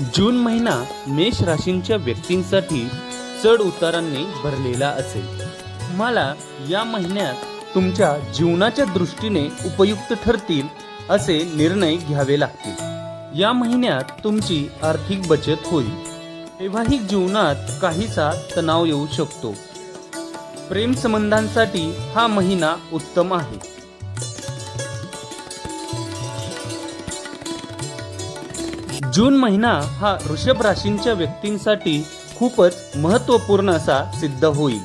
जून महिना मेष राशींच्या व्यक्तींसाठी चढ उतारांनी भरलेला असेल. तुम्हाला या महिन्यात तुमच्या जीवनाच्या दृष्टीने उपयुक्त ठरतील असे निर्णय घ्यावे लागतील. या महिन्यात तुमची आर्थिक बचत होईल. वैवाहिक जीवनात काहीसा तणाव येऊ शकतो. प्रेमसंबंधांसाठी हा महिना उत्तम आहे. जून महिना हा वृषभ राशींच्या व्यक्तींसाठी खूपच महत्त्वपूर्ण असा सिद्ध होईल.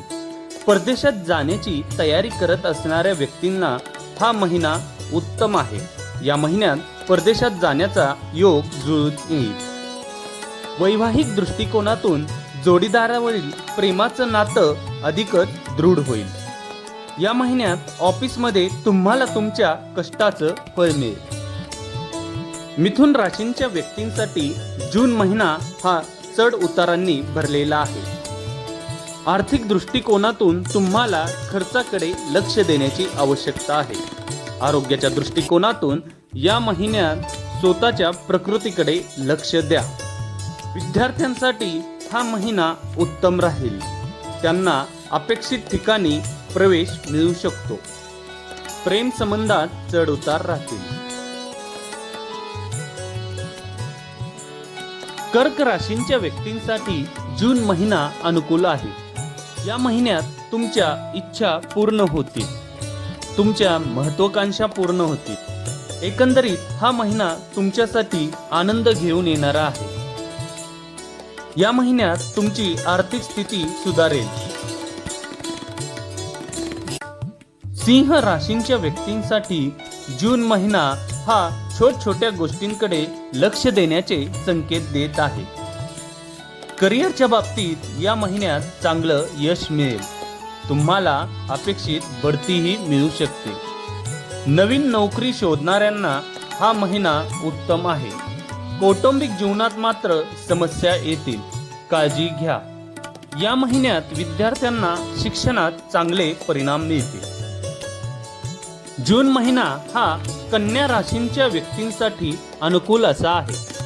परदेशात जाण्याची तयारी करत असणाऱ्या व्यक्तींना हा महिना उत्तम आहे. या महिन्यात परदेशात जाण्याचा योग जुळून येईल. वैवाहिक दृष्टिकोनातून जोडीदारावरील प्रेमाचं नातं अधिकच दृढ होईल. या महिन्यात ऑफिसमध्ये तुम्हाला तुमच्या कष्टाचं फळ मिळेल. मिथुन राशींच्या व्यक्तींसाठी जून महिना हा चढ उतारांनी भरलेला आहे. आर्थिक दृष्टिकोनातून तुम्हाला खर्चाकडे लक्ष देण्याची आवश्यकता आहे. आरोग्याच्या दृष्टिकोनातून या महिन्यात स्वतःच्या प्रकृतीकडे लक्ष द्या. विद्यार्थ्यांसाठी हा महिना उत्तम राहील. त्यांना अपेक्षित ठिकाणी प्रवेश मिळू शकतो. प्रेम संबंधात चढ उतार राहतील. कर्क राशींच्या व्यक्तींसाठी जून महिना अनुकूल आहे. या महिन्यात तुमच्या इच्छा पूर्ण होतील. तुमच्या महत्वाकांक्षा पूर्ण होतील. एकंदरीत हा महिना तुमच्यासाठी आनंद घेऊन येणारा आहे. या महिन्यात तुमची आर्थिक स्थिती सुधारेल. सिंह राशींच्या व्यक्तींसाठी जून महिना हा छोट छोट्या गोष्टींकडे लक्ष देण्याचे संकेत देत आहे. करिअरच्या बाबतीत या महिन्यात चांगलं यश मिळेल. तुम्हाला अपेक्षित बढतीही मिळू शकते. नवीन नोकरी शोधणाऱ्यांना हा महिना उत्तम आहे. कौटुंबिक जीवनात मात्र समस्या येतील. काळजी घ्या. या महिन्यात विद्यार्थ्यांना शिक्षणात चांगले परिणाम मिळतील. जून महिना हा कन्या राशींच्या व्यक्तींसाठी अनुकूल असा आहे.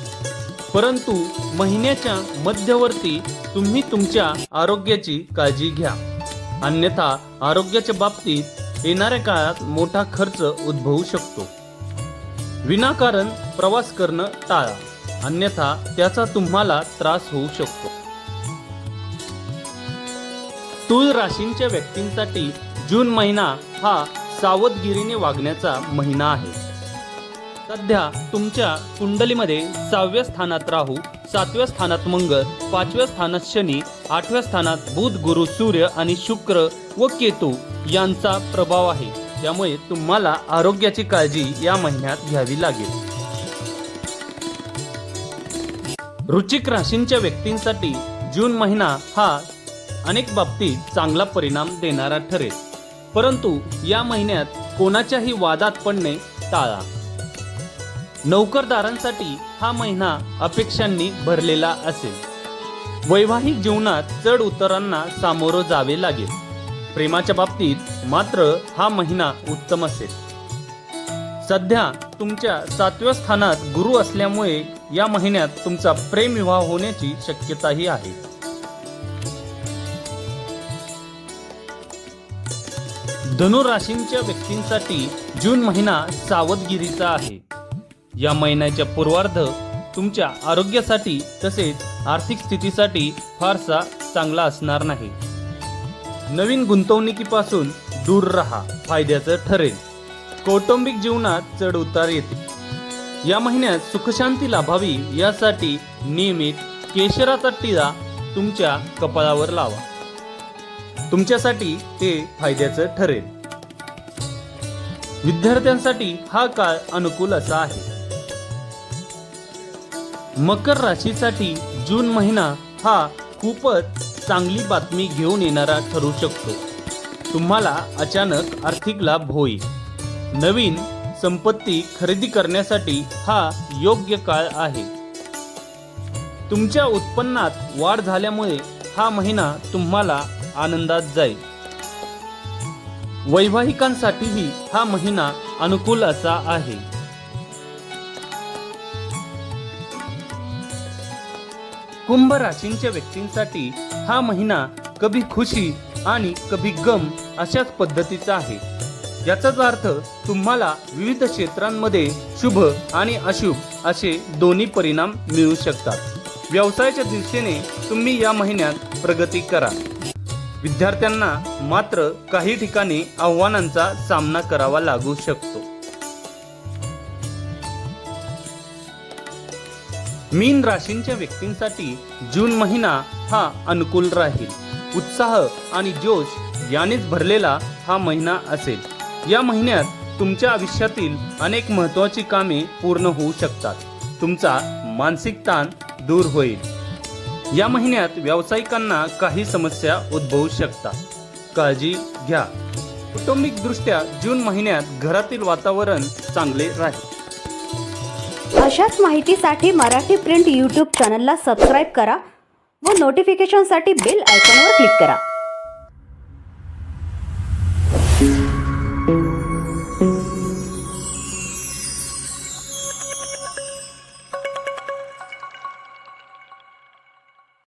परंतु महिन्याच्या मध्यवर्ती तुम्ही तुमच्या आरोग्याची काळजी घ्या. अन्यथा आरोग्याच्या बाबतीत येणाऱ्या काळात मोठा खर्च उद्भवू शकतो. विनाकारण प्रवास करणं टाळा. अन्यथा त्याचा तुम्हाला त्रास होऊ शकतो. तुळ राशींच्या व्यक्तींसाठी जून महिना हा सावधगिरीने वागण्याचा महिना आहे. सध्या तुमच्या कुंडलीमध्ये सहाव्या स्थानात राहू सातव्या स्थानात मंगळ पाचव्या स्थानात शनी आठव्या स्थानात बुध गुरु सूर्य आणि शुक्र व केतू यांचा प्रभाव आहे. त्यामुळे तुम्हाला आरोग्याची काळजी या महिन्यात घ्यावी लागेल. रुचिक राशींच्या व्यक्तींसाठी जून महिना हा अनेक बाबतीत चांगला परिणाम देणारा ठरेल. परंतु या महिन्यात कोणाच्याही वादात पडणे टाळा. नोकरदारांसाठी हा महिना अपेक्षांनी भरलेला असेल. वैवाहिक जीवनात चढ उतारांना सामोरं जावे लागेल. प्रेमाच्या बाबतीत मात्र हा महिना उत्तम असेल. सध्या तुमच्या सातव्या स्थानात गुरु असल्यामुळे या महिन्यात तुमचा प्रेम विवाह होण्याची शक्यताही आहे. धनुराशींच्या व्यक्तींसाठी जून महिना सावधगिरीचा आहे. या महिन्याच्या पूर्वार्ध तुमच्या आरोग्यासाठी तसेच आर्थिक स्थितीसाठी फारसा चांगला असणार नाही. नवीन गुंतवणुकीपासून दूर राहा फायद्याचं ठरेल. कौटुंबिक जीवनात चढ उतार येते. या महिन्यात सुखशांती लाभावी यासाठी नियमित केशराचा टिळा तुमच्या कपाळावर लावा. तुमच्यासाठी ते फायद्याचं ठरेल. विद्यार्थ्यांसाठी हा काळ अनुकूल असा आहे. मकर राशीसाठी जून महिना हा खूपच चांगली बातमी घेऊन येणारा ठरू शकतो. तुम्हाला अचानक आर्थिक लाभ होईल. नवीन संपत्ती खरेदी करण्यासाठी हा योग्य काळ आहे. तुमच्या उत्पन्नात वाढ झाल्यामुळे हा महिना तुम्हाला आनंदात जाईल. वैवाहिकांसाठीही हा महिना अनुकूल असा आहे. कुंभ राशींच्या व्यक्तींसाठी हा महिना कभी खुशी आणि कभी गम अशाच पद्धतीचा आहे. याचाच अर्थ तुम्हाला विविध क्षेत्रांमध्ये शुभ आणि अशुभ असे दोन्ही परिणाम मिळू शकतात. व्यवसायाच्या दृष्टीने तुम्ही या महिन्यात प्रगती करा. विद्यार्थ्यांना मात्र काही ठिकाणी आव्हानांचा सामना करावा लागू शकतो. मीन राशींच्या व्यक्तींसाठी जून महिना हा अनुकूल राहील. उत्साह आणि जोश यानेच भरलेला हा महिना असेल. या महिन्यात तुमच्या आयुष्यातील अनेक महत्वाची कामे पूर्ण होऊ शकतात. तुमचा मानसिक ताण दूर होईल. या महिन्यात व्यावसायिकांना काही समस्या उद्भवू शकतात. काळजी घ्या. कौटुंबिक दृष्ट्या जून महिन्यात घरातील वातावरण चांगले राहील. अशाच माहितीसाठी मराठी प्रिंट यूट्यूब चॅनलला सबस्क्राईब करा व नोटिफिकेशनसाठी बेल आयकॉनवर क्लिक करा.